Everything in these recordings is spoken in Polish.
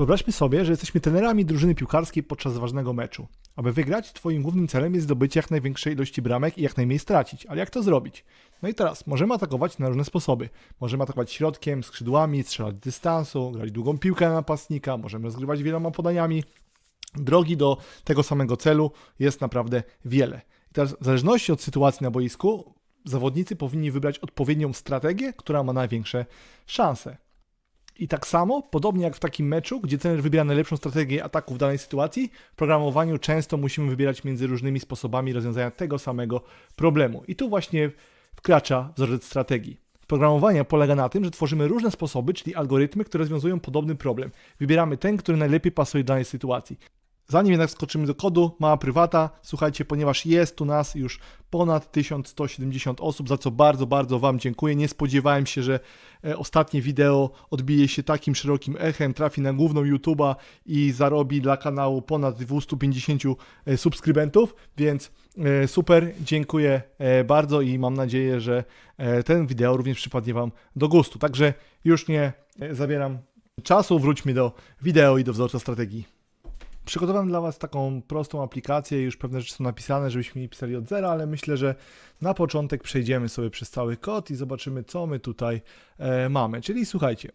Wyobraźmy sobie, że jesteśmy trenerami drużyny piłkarskiej podczas ważnego meczu. Aby wygrać, twoim głównym celem jest zdobycie jak największej ilości bramek i jak najmniej stracić. Ale jak to zrobić? No i teraz, możemy atakować na różne sposoby. Możemy atakować środkiem, skrzydłami, strzelać dystansu, grać długą piłkę na napastnika, możemy rozgrywać wieloma podaniami. Drogi do tego samego celu jest naprawdę wiele. I teraz, w zależności od sytuacji na boisku, zawodnicy powinni wybrać odpowiednią strategię, która ma największe szanse. I tak samo, podobnie jak w takim meczu, gdzie trener wybiera najlepszą strategię ataku w danej sytuacji, w programowaniu często musimy wybierać między różnymi sposobami rozwiązania tego samego problemu. I tu właśnie wkracza wzorzec strategii. Programowanie polega na tym, że tworzymy różne sposoby, czyli algorytmy, które rozwiązują podobny problem. Wybieramy ten, który najlepiej pasuje do danej sytuacji. Zanim jednak skoczymy do kodu, mała prywata, słuchajcie, ponieważ jest tu nas już ponad 1170 osób, za co bardzo, bardzo Wam dziękuję. Nie spodziewałem się, że e, ostatnie wideo odbije się takim szerokim echem, trafi na główną YouTube'a i zarobi dla kanału ponad 250 e, subskrybentów, więc e, super, dziękuję bardzo i mam nadzieję, że ten wideo również przypadnie Wam do gustu. Także już nie zabieram czasu, wróćmy do wideo i do wzorca strategii. Przygotowałem dla Was taką prostą aplikację, już pewne rzeczy są napisane, żebyśmy nie pisali od zera, ale myślę, że na początek przejdziemy sobie przez cały kod i zobaczymy, co my tutaj e, mamy. Czyli słuchajcie,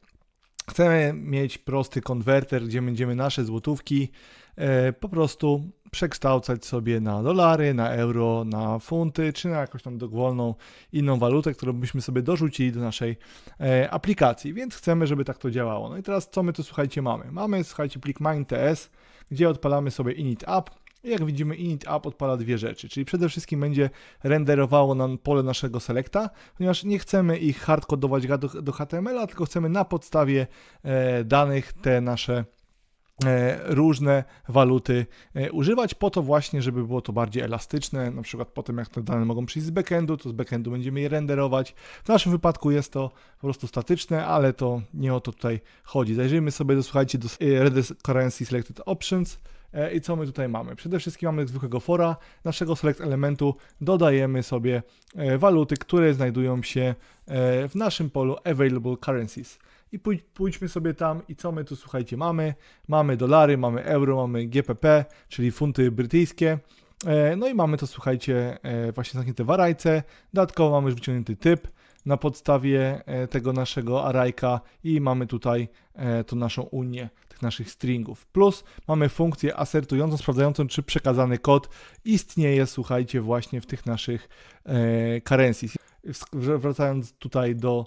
chcemy mieć prosty konwerter, gdzie będziemy nasze złotówki e, po prostu przekształcać sobie na dolary, na euro, na funty, czy na jakąś tam dowolną inną walutę, którą byśmy sobie dorzucili do naszej e, aplikacji, więc chcemy, żeby tak to działało. No i teraz co my tu słuchajcie mamy? Mamy, słuchajcie, plik mine.ts, gdzie odpalamy sobie init app. Jak widzimy, init app odpala dwie rzeczy, czyli przede wszystkim będzie renderowało nam pole naszego selecta, ponieważ nie chcemy ich hardkodować do, HTML-a, tylko chcemy na podstawie e, danych te nasze różne waluty e, używać po to właśnie, żeby było to bardziej elastyczne, na przykład potem jak te dane mogą przyjść z backendu, to z backendu będziemy je renderować. W naszym wypadku jest to po prostu statyczne, ale to nie o to tutaj chodzi. Zajrzyjmy sobie, do, słuchajcie, do e, Redis Currency Selected Options e, i co my tutaj mamy? Przede wszystkim mamy zwykłego fora, naszego select elementu dodajemy sobie e, waluty, które znajdują się e, w naszym polu Available Currencies i pój- pójdźmy sobie tam i co my tu słuchajcie mamy? Mamy dolary, mamy euro, mamy GPP, czyli funty brytyjskie. E, No i mamy to słuchajcie e, właśnie zamknięte w arajce. Dodatkowo mamy już wyciągnięty typ na podstawie e, tego naszego arajka i mamy tutaj tą naszą unię tych naszych stringów. Plus mamy funkcję asertującą, sprawdzającą czy przekazany kod istnieje słuchajcie właśnie w tych naszych currencies. Wracając tutaj do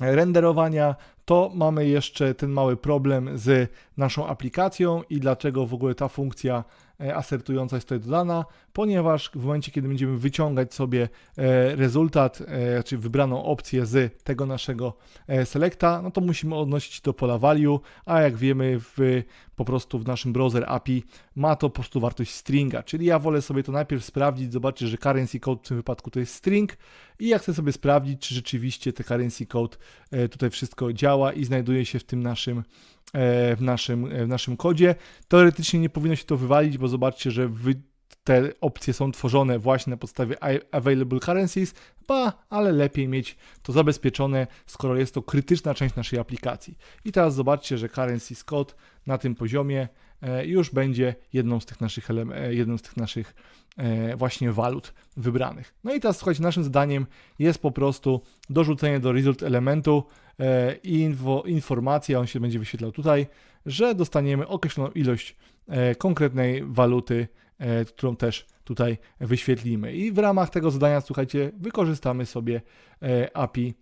renderowania, to mamy jeszcze ten mały problem z naszą aplikacją i dlaczego w ogóle ta funkcja e, asertująca jest tutaj dodana, ponieważ w momencie, kiedy będziemy wyciągać sobie e, rezultat, e, czy wybraną opcję z tego naszego e, selecta, no to musimy odnosić do pola value, a jak wiemy w, po prostu w naszym browser API ma to po prostu wartość stringa, czyli ja wolę sobie to najpierw sprawdzić, zobaczyć, że currency code w tym wypadku to jest string i ja chcę sobie sprawdzić, czy rzeczywiście te currency code tutaj wszystko działa i znajduje się w tym naszym w naszym, w naszym kodzie. Teoretycznie nie powinno się to wywalić, bo zobaczcie, że te opcje są tworzone właśnie na podstawie available currencies, ba, ale lepiej mieć to zabezpieczone, skoro jest to krytyczna część naszej aplikacji. I teraz zobaczcie, że currencies code na tym poziomie e, już będzie jedną z tych naszych, e, jedną z tych naszych e, właśnie walut wybranych. No i teraz słuchajcie, naszym zadaniem jest po prostu dorzucenie do result elementu info, informacja, on się będzie wyświetlał tutaj, że dostaniemy określoną ilość konkretnej waluty, którą też tutaj wyświetlimy. I w ramach tego zadania, słuchajcie, wykorzystamy sobie e, API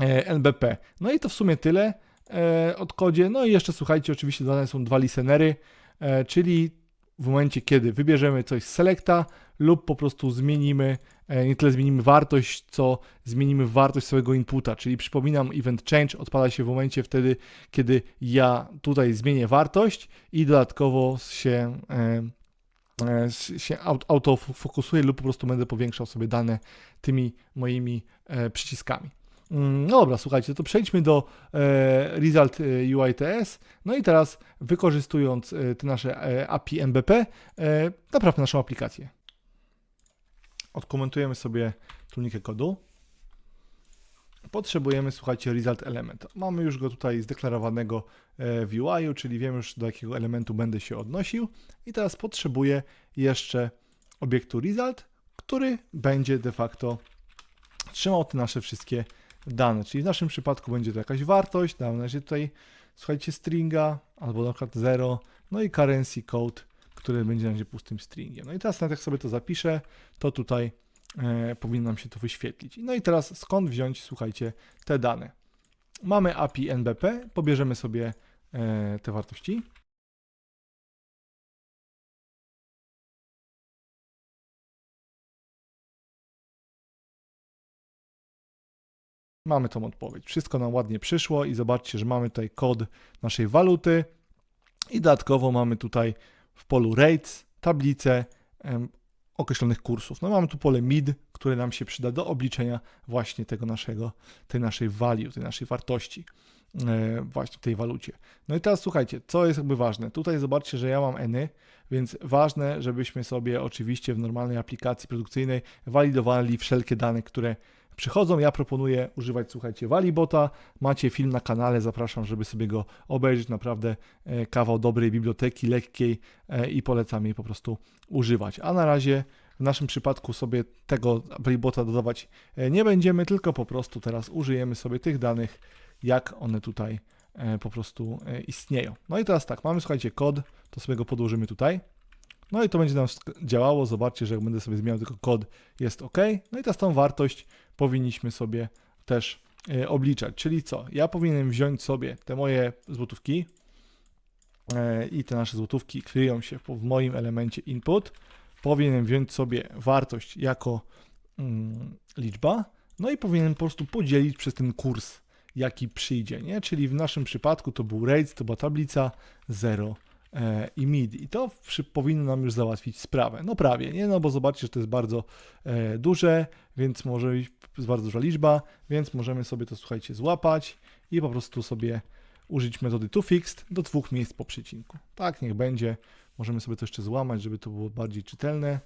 e, NBP. No i to w sumie tyle e, od kodzie. No i jeszcze słuchajcie, oczywiście dodane są dwa listenery, e, czyli w momencie, kiedy wybierzemy coś z selecta lub po prostu zmienimy, e, nie tyle zmienimy wartość, co zmienimy wartość swojego inputa, czyli przypominam, event change odpala się w momencie wtedy, kiedy ja tutaj zmienię wartość i dodatkowo się, e, e, się aut- autofokusuje lub po prostu będę powiększał sobie dane tymi moimi e, przyciskami. Mm, No dobra, słuchajcie, to przejdźmy do e, Result e, UITS. No i teraz wykorzystując e, te nasze e, API MBP, e, naprawmy naszą aplikację. Odkomentujemy sobie tunikę kodu. Potrzebujemy, słuchajcie, result element. Mamy już go tutaj zdeklarowanego e, w UI, czyli wiem już do jakiego elementu będę się odnosił i teraz potrzebuję jeszcze obiektu result, który będzie de facto trzymał te nasze wszystkie dane, czyli w naszym przypadku będzie to jakaś wartość, na razie tutaj, słuchajcie, stringa, albo na przykład 0, no i currency code, który będzie na razie pustym stringiem. No i teraz, jak sobie to zapiszę, to tutaj powinno nam się to wyświetlić. No i teraz skąd wziąć, słuchajcie, te dane? Mamy API NBP, pobierzemy sobie e, te wartości. Mamy tą odpowiedź. Wszystko nam ładnie przyszło i zobaczcie, że mamy tutaj kod naszej waluty i dodatkowo mamy tutaj w polu rates tablicę określonych kursów. No mamy tu pole mid, które nam się przyda do obliczenia właśnie tego naszego, tej naszej value, tej naszej wartości e, właśnie w tej walucie. No i teraz słuchajcie, co jest jakby ważne. Tutaj zobaczcie, że ja mam eny, więc ważne, żebyśmy sobie oczywiście w normalnej aplikacji produkcyjnej walidowali wszelkie dane, które przychodzą. Ja proponuję używać, słuchajcie, Walibota. Macie film na kanale, zapraszam, żeby sobie go obejrzeć. Naprawdę e, kawał dobrej biblioteki, lekkiej e, i polecam jej po prostu używać. A na razie w naszym przypadku sobie tego Walibota dodawać e, nie będziemy, tylko po prostu teraz użyjemy sobie tych danych, jak one tutaj po prostu istnieją. No i teraz tak, mamy, słuchajcie, kod, to sobie go podłożymy tutaj. No i to będzie nam działało. Zobaczcie, że jak będę sobie zmieniał tylko kod, jest OK. No i teraz tą wartość powinniśmy sobie też e, obliczać. Czyli co? Ja powinienem wziąć sobie te moje złotówki e, i te nasze złotówki kryją się w moim elemencie input. Powinienem wziąć sobie wartość jako mm, liczba, no i powinienem po prostu podzielić przez ten kurs, jaki przyjdzie, nie? Czyli w naszym przypadku to był rates, to była tablica 0 E, i mid. I to powinno nam już załatwić sprawę. No prawie, nie? No bo zobaczcie, że to jest bardzo e, duże, więc może być bardzo duża liczba, więc możemy sobie to, słuchajcie, złapać i po prostu sobie użyć metody toFixed do dwóch miejsc po przecinku. Tak, niech będzie. Możemy sobie to jeszcze złamać, żeby to było bardziej czytelne.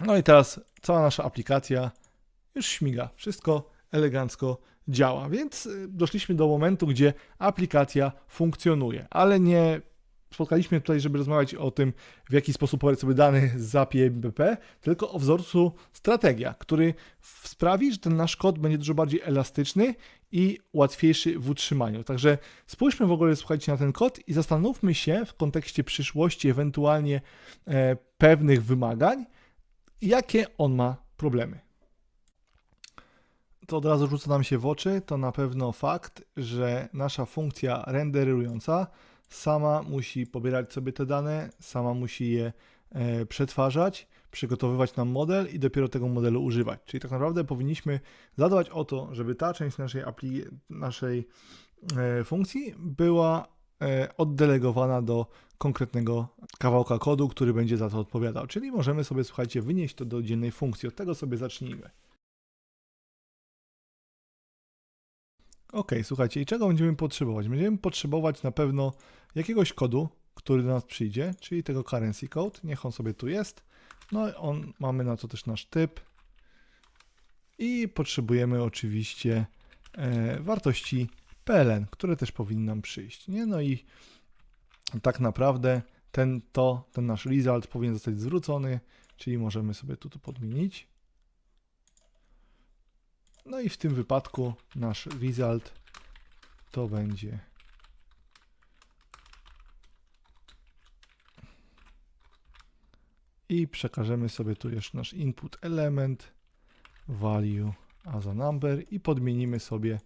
No i teraz cała nasza aplikacja już śmiga. Wszystko elegancko działa. Więc y, doszliśmy do momentu, gdzie aplikacja funkcjonuje, ale nie spotkaliśmy tutaj, żeby rozmawiać o tym, w jaki sposób pobrać sobie dane z API tylko o wzorcu strategia, który sprawi, że ten nasz kod będzie dużo bardziej elastyczny i łatwiejszy w utrzymaniu. Także spójrzmy w ogóle, słuchajcie, na ten kod i zastanówmy się w kontekście przyszłości, ewentualnie e, pewnych wymagań, jakie on ma problemy to od razu rzuca nam się w oczy, to na pewno fakt, że nasza funkcja renderująca sama musi pobierać sobie te dane, sama musi je e, przetwarzać, przygotowywać nam model i dopiero tego modelu używać. Czyli tak naprawdę powinniśmy zadbać o to, żeby ta część naszej, apli naszej e, funkcji była e, oddelegowana do konkretnego kawałka kodu, który będzie za to odpowiadał. Czyli możemy sobie, słuchajcie, wynieść to do oddzielnej funkcji. Od tego sobie zacznijmy. Ok, słuchajcie, i czego będziemy potrzebować? Będziemy potrzebować na pewno jakiegoś kodu, który do nas przyjdzie, czyli tego currency code. Niech on sobie tu jest. No, on mamy na to też nasz typ. I potrzebujemy oczywiście e, wartości PLN, które też powinny nam przyjść. Nie? No i tak naprawdę ten, to, ten nasz result powinien zostać zwrócony, czyli możemy sobie tu to podmienić. No i w tym wypadku nasz result to będzie i przekażemy sobie tu jeszcze nasz input element value as a number i podmienimy sobie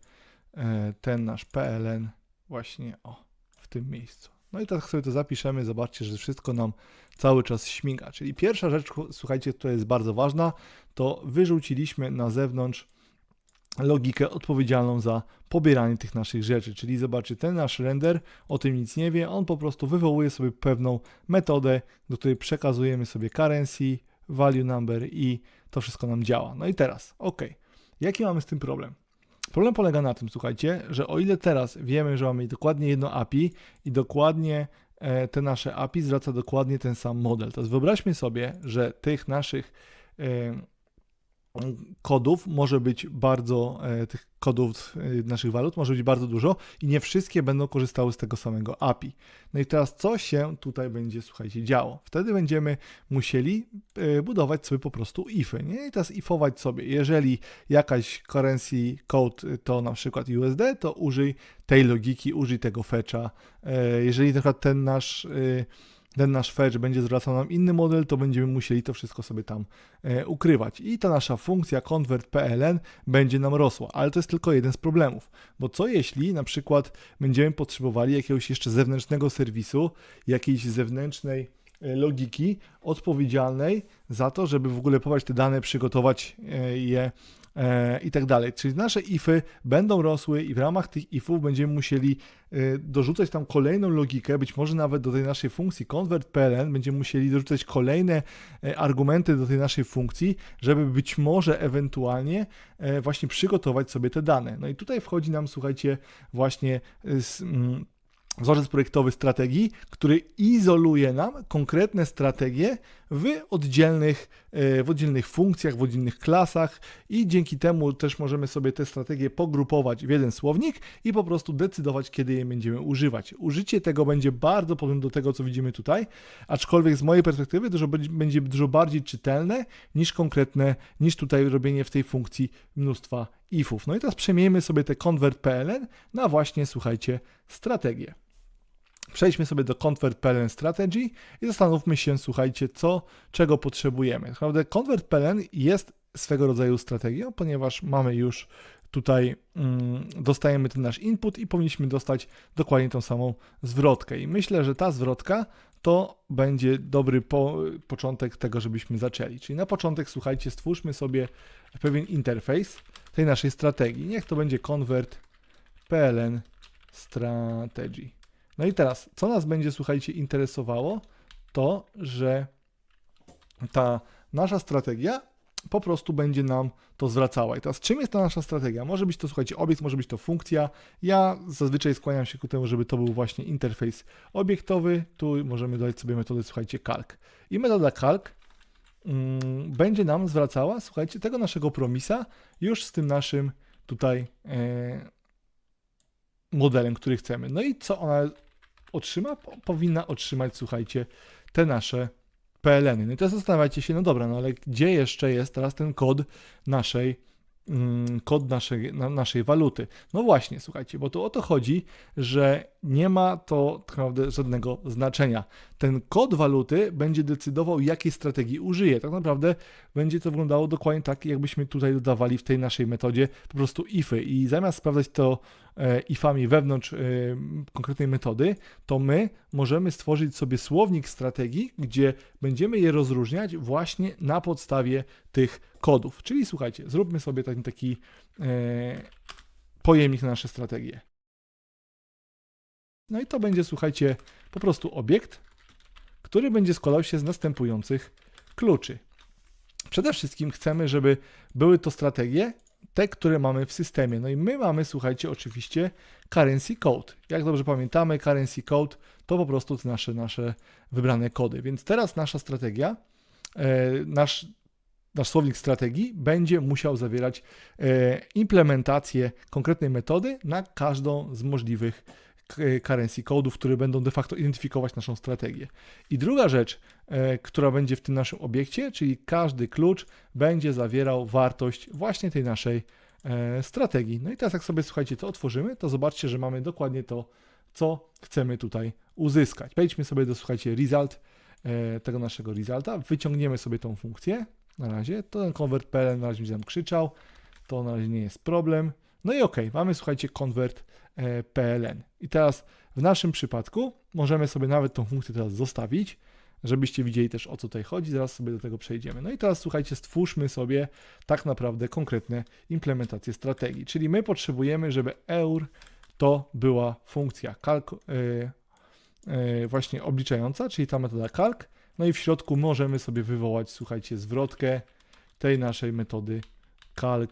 e, ten nasz PLN właśnie o w tym miejscu. No i tak sobie to zapiszemy, zobaczcie, że wszystko nam cały czas śmiga. Czyli pierwsza rzecz, słuchajcie, która jest bardzo ważna, to wyrzuciliśmy na zewnątrz logikę odpowiedzialną za pobieranie tych naszych rzeczy. Czyli zobaczcie, ten nasz render o tym nic nie wie, on po prostu wywołuje sobie pewną metodę, do której przekazujemy sobie currency, value number i to wszystko nam działa. No i teraz, ok, jaki mamy z tym problem? Problem polega na tym, słuchajcie, że o ile teraz wiemy, że mamy dokładnie jedno API i dokładnie e, te nasze API zwraca dokładnie ten sam model, to wyobraźmy sobie, że tych naszych e, kodów może być bardzo, e, tych kodów e, naszych walut może być bardzo dużo i nie wszystkie będą korzystały z tego samego API. No i teraz co się tutaj będzie, słuchajcie, działo? Wtedy będziemy musieli e, budować sobie po prostu ify, nie? I teraz ifować sobie, jeżeli jakaś currency code to na przykład USD, to użyj tej logiki, użyj tego fetcha. Jeżeli na przykład ten nasz ten nasz fetch będzie zwracał nam inny model, to będziemy musieli to wszystko sobie tam e, ukrywać. I ta nasza funkcja convert.pln będzie nam rosła, ale to jest tylko jeden z problemów, bo co jeśli na przykład będziemy potrzebowali jakiegoś jeszcze zewnętrznego serwisu, jakiejś zewnętrznej e, logiki odpowiedzialnej za to, żeby w ogóle pobrać te dane, przygotować e, je i tak dalej. Czyli nasze ify będą rosły i w ramach tych ifów będziemy musieli e, dorzucać tam kolejną logikę, być może nawet do tej naszej funkcji convert.pln będziemy musieli dorzucać kolejne e, argumenty do tej naszej funkcji, żeby być może ewentualnie e, właśnie przygotować sobie te dane. No i tutaj wchodzi nam, słuchajcie, właśnie e, z, mm, wzorzec projektowy strategii, który izoluje nam konkretne strategie w oddzielnych, e, w oddzielnych funkcjach, w oddzielnych klasach i dzięki temu też możemy sobie te strategie pogrupować w jeden słownik i po prostu decydować, kiedy je będziemy używać. Użycie tego będzie bardzo podobne do tego, co widzimy tutaj, aczkolwiek z mojej perspektywy dużo, będzie dużo bardziej czytelne niż konkretne, niż tutaj robienie w tej funkcji mnóstwa ifów. No i teraz przemieńmy sobie te convert.pln na właśnie, słuchajcie, strategię. Przejdźmy sobie do Convert.pln Strategy i zastanówmy się, słuchajcie, co, czego potrzebujemy. Naprawdę Convert.pln jest swego rodzaju strategią, ponieważ mamy już tutaj, mm, dostajemy ten nasz input i powinniśmy dostać dokładnie tą samą zwrotkę. I myślę, że ta zwrotka to będzie dobry po, początek tego, żebyśmy zaczęli. Czyli na początek, słuchajcie, stwórzmy sobie pewien interfejs tej naszej strategii. Niech to będzie Convert.pln Strategy. No i teraz, co nas będzie, słuchajcie, interesowało, to, że ta nasza strategia po prostu będzie nam to zwracała. I teraz, czym jest ta nasza strategia? Może być to, słuchajcie, obiekt, może być to funkcja. Ja zazwyczaj skłaniam się ku temu, żeby to był właśnie interfejs obiektowy. Tu możemy dodać sobie metodę, słuchajcie, calc. I metoda calc mm, będzie nam zwracała, słuchajcie, tego naszego promisa już z tym naszym tutaj e, modelem, który chcemy. No i co ona otrzyma? Po, powinna otrzymać, słuchajcie, te nasze PLN-y. No i teraz zastanawiajcie się, no dobra, no ale gdzie jeszcze jest teraz ten kod naszej, mm, kod naszej, na, naszej waluty? No właśnie, słuchajcie, bo tu o to chodzi, że nie ma to tak naprawdę żadnego znaczenia. Ten kod waluty będzie decydował, jakiej strategii użyje. Tak naprawdę będzie to wyglądało dokładnie tak, jakbyśmy tutaj dodawali w tej naszej metodzie po prostu ify i zamiast sprawdzać to ifami wewnątrz e, konkretnej metody, to my możemy stworzyć sobie słownik strategii, gdzie będziemy je rozróżniać właśnie na podstawie tych kodów. Czyli słuchajcie, zróbmy sobie taki, taki e, pojemnik na nasze strategie. No i to będzie, słuchajcie, po prostu obiekt, który będzie składał się z następujących kluczy. Przede wszystkim chcemy, żeby były to strategie, te, które mamy w systemie. No i my mamy, słuchajcie, oczywiście currency code. Jak dobrze pamiętamy, currency code to po prostu te nasze, nasze wybrane kody. Więc teraz nasza strategia, e, nasz, nasz słownik strategii będzie musiał zawierać e, implementację konkretnej metody na każdą z możliwych currency code'ów, które będą de facto identyfikować naszą strategię. I druga rzecz, e, która będzie w tym naszym obiekcie, czyli każdy klucz będzie zawierał wartość właśnie tej naszej e, strategii. No i teraz jak sobie, słuchajcie, to otworzymy, to zobaczcie, że mamy dokładnie to, co chcemy tutaj uzyskać. Wejdźmy sobie do, słuchajcie, result, e, tego naszego resulta, wyciągniemy sobie tą funkcję, na razie, to ten convert.pl na razie będzie nam krzyczał, to na razie nie jest problem. No i ok, mamy, słuchajcie, convert e, PLN. I teraz w naszym przypadku możemy sobie nawet tą funkcję teraz zostawić, żebyście widzieli też o co tutaj chodzi. Zaraz sobie do tego przejdziemy. No i teraz słuchajcie, stwórzmy sobie tak naprawdę konkretne implementacje strategii. Czyli my potrzebujemy, żeby EUR to była funkcja kalku, e, e, właśnie obliczająca, czyli ta metoda calc. No i w środku możemy sobie wywołać, słuchajcie, zwrotkę tej naszej metody calc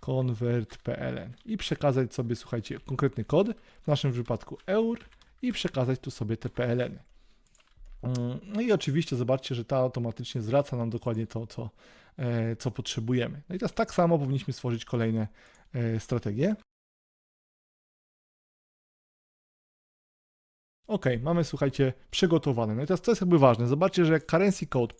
convert.pln i przekazać sobie, słuchajcie, konkretny kod, w naszym wypadku EUR i przekazać tu sobie te PLN. Mm, No i oczywiście zobaczcie, że ta automatycznie zwraca nam dokładnie to, co, e, co potrzebujemy. No i teraz tak samo powinniśmy stworzyć kolejne e, strategie. Ok, mamy, słuchajcie, przygotowane. No i teraz to jest jakby ważne. Zobaczcie, że jak currency code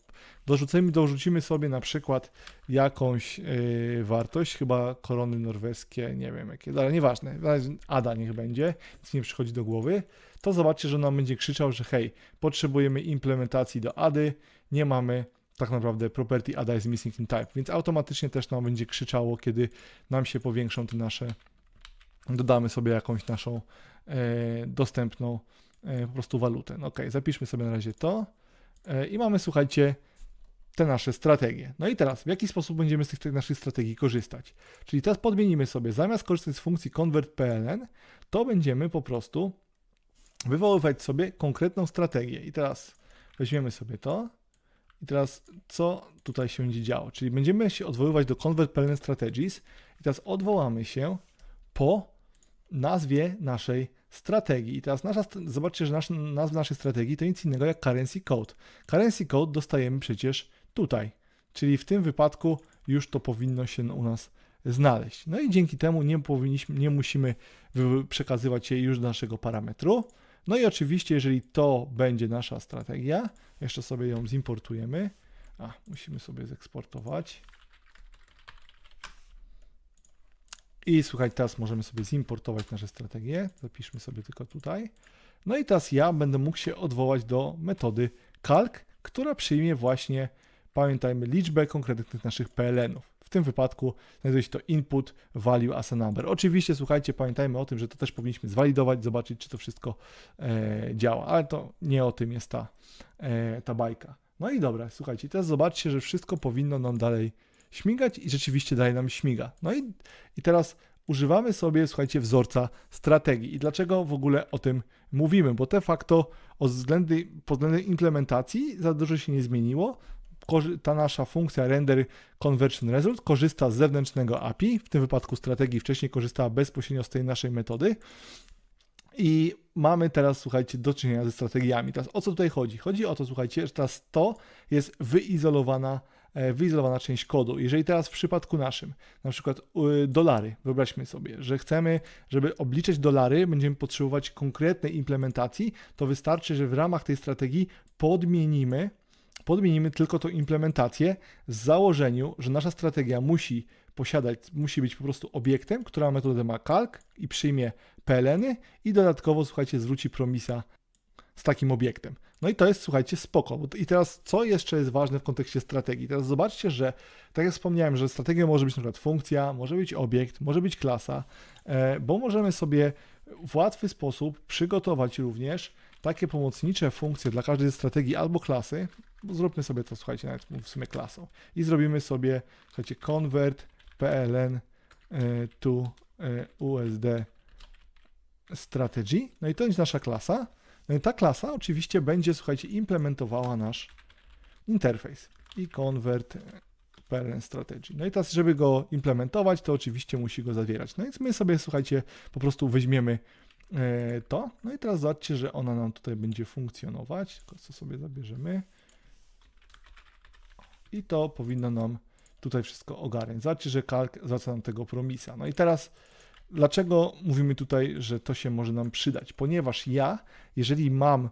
dorzucimy, dorzucimy sobie na przykład jakąś yy, wartość, chyba korony norweskie, nie wiem jakie, ale nieważne, ADA niech będzie, nic nie przychodzi do głowy, to zobaczcie, że nam będzie krzyczał, że hej, potrzebujemy implementacji do ADY, nie mamy tak naprawdę property ADA is missing in type, więc automatycznie też nam będzie krzyczało, kiedy nam się powiększą te nasze, dodamy sobie jakąś naszą e, dostępną po prostu walutę. No ok, zapiszmy sobie na razie to e, i mamy, słuchajcie, te nasze strategie. No i teraz, w jaki sposób będziemy z tych, tych naszych strategii korzystać? Czyli teraz podmienimy sobie, zamiast korzystać z funkcji convert.pln, to będziemy po prostu wywoływać sobie konkretną strategię. I teraz weźmiemy sobie to i teraz co tutaj się będzie działo? Czyli będziemy się odwoływać do convert.pln strategies i teraz odwołamy się po nazwie naszej strategii. I teraz nasza, zobaczcie, że nasz, nazwa naszej strategii to nic innego jak currency code. Currency code dostajemy przecież tutaj, czyli w tym wypadku już to powinno się u nas znaleźć. No i dzięki temu nie powinniśmy, nie musimy przekazywać jej już do naszego parametru. No i oczywiście, jeżeli to będzie nasza strategia, jeszcze sobie ją zimportujemy. A, musimy sobie zeksportować. I słuchaj, teraz możemy sobie zimportować nasze strategie. Zapiszmy sobie tylko tutaj. No i teraz ja będę mógł się odwołać do metody calc, która przyjmie właśnie, pamiętajmy, liczbę konkretnych naszych PLN-ów. W tym wypadku znajduje się to input value as a number. Oczywiście, słuchajcie, pamiętajmy o tym, że to też powinniśmy zwalidować, zobaczyć, czy to wszystko e, działa, ale to nie o tym jest ta, e, ta bajka. No i dobra, słuchajcie, teraz zobaczcie, że wszystko powinno nam dalej śmigać i rzeczywiście dalej nam śmiga. No i, i teraz używamy sobie, słuchajcie, wzorca strategii. I dlaczego w ogóle o tym mówimy? Bo de facto od względy, pod względem implementacji za dużo się nie zmieniło. Ta nasza funkcja render conversion result korzysta z zewnętrznego API, w tym wypadku strategii wcześniej korzystała bezpośrednio z tej naszej metody. I mamy teraz, słuchajcie, do czynienia ze strategiami. Teraz o co tutaj chodzi? Chodzi o to, słuchajcie, że teraz to jest wyizolowana wyizolowana część kodu. Jeżeli teraz w przypadku naszym, na przykład dolary, wyobraźmy sobie, że chcemy, żeby obliczyć dolary, będziemy potrzebować konkretnej implementacji, to wystarczy, że w ramach tej strategii podmienimy, podmienimy tylko tą implementację z założeniu, że nasza strategia musi posiadać, musi być po prostu obiektem, która metodę ma calc i przyjmie PLN-y i dodatkowo, słuchajcie, zwróci promisa z takim obiektem. No i to jest, słuchajcie, spoko. I teraz, co jeszcze jest ważne w kontekście strategii? Teraz zobaczcie, że tak jak wspomniałem, że strategią może być na przykład funkcja, może być obiekt, może być klasa, e, bo możemy sobie w łatwy sposób przygotować również takie pomocnicze funkcje dla każdej strategii albo klasy. Zróbmy sobie to, słuchajcie, nawet w sumie klasą. I zrobimy sobie, słuchajcie, convert pln e, to e, USD strategy. No i to jest nasza klasa. No i ta klasa oczywiście będzie, słuchajcie, implementowała nasz interfejs i convert parent strategy. No i teraz, żeby go implementować, to oczywiście musi go zawierać. No więc my sobie, słuchajcie, po prostu weźmiemy e, to. No i teraz zobaczcie, że ona nam tutaj będzie funkcjonować. Tylko co sobie zabierzemy. I to powinno nam tutaj wszystko ogarnąć. Zobaczcie, że calc zwraca nam tego promisa. No i teraz Dlaczego mówimy tutaj, że to się może nam przydać? Ponieważ ja, jeżeli mam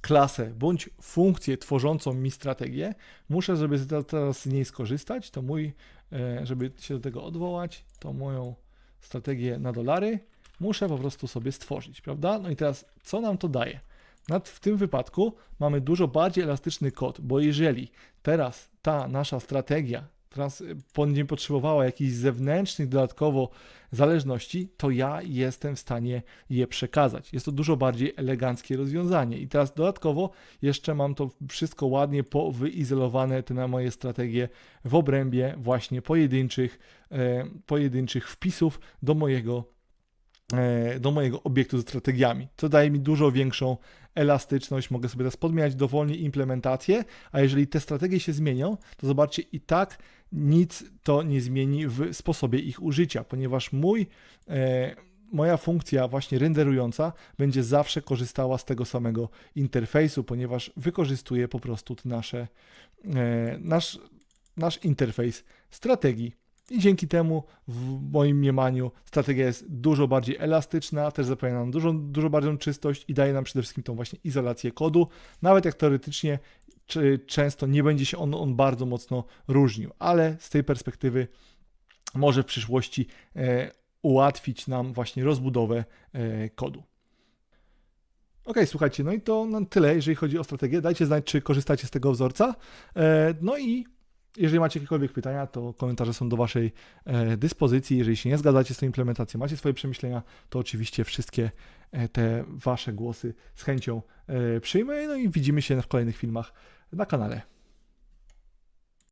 klasę bądź funkcję tworzącą mi strategię, muszę, żeby teraz z niej skorzystać, to mój, e, żeby się do tego odwołać, to moją strategię na dolary muszę po prostu sobie stworzyć, prawda? No i teraz, co nam to daje? w tym wypadku mamy dużo bardziej elastyczny kod, bo jeżeli teraz ta nasza strategia trans, nie potrzebowała jakichś zewnętrznych dodatkowo zależności, to ja jestem w stanie je przekazać. Jest to dużo bardziej eleganckie rozwiązanie. I teraz dodatkowo jeszcze mam to wszystko ładnie wyizolowane, te na moje strategie w obrębie właśnie pojedynczych, e, pojedynczych wpisów do mojego e, do mojego obiektu ze strategiami. To daje mi dużo większą elastyczność, mogę sobie teraz podmieniać dowolnie implementację, a jeżeli te strategie się zmienią, to zobaczcie i tak nic to nie zmieni w sposobie ich użycia, ponieważ mój, e, moja funkcja właśnie renderująca będzie zawsze korzystała z tego samego interfejsu, ponieważ wykorzystuje po prostu nasze, e, nasz, nasz interfejs strategii. I dzięki temu, w moim mniemaniu, strategia jest dużo bardziej elastyczna, też zapewnia nam dużo, dużo bardziej czystość i daje nam przede wszystkim tą właśnie izolację kodu, nawet jak teoretycznie czy często nie będzie się on, on bardzo mocno różnił, ale z tej perspektywy może w przyszłości e, ułatwić nam właśnie rozbudowę e, kodu. Ok, słuchajcie, no i to na tyle, jeżeli chodzi o strategię. Dajcie znać, czy korzystacie z tego wzorca. E, no i jeżeli macie jakiekolwiek pytania, to komentarze są do Waszej e, dyspozycji. Jeżeli się nie zgadzacie z tą implementacją, macie swoje przemyślenia, to oczywiście wszystkie e, te Wasze głosy z chęcią e, przyjmę. No i widzimy się w kolejnych filmach na kanale.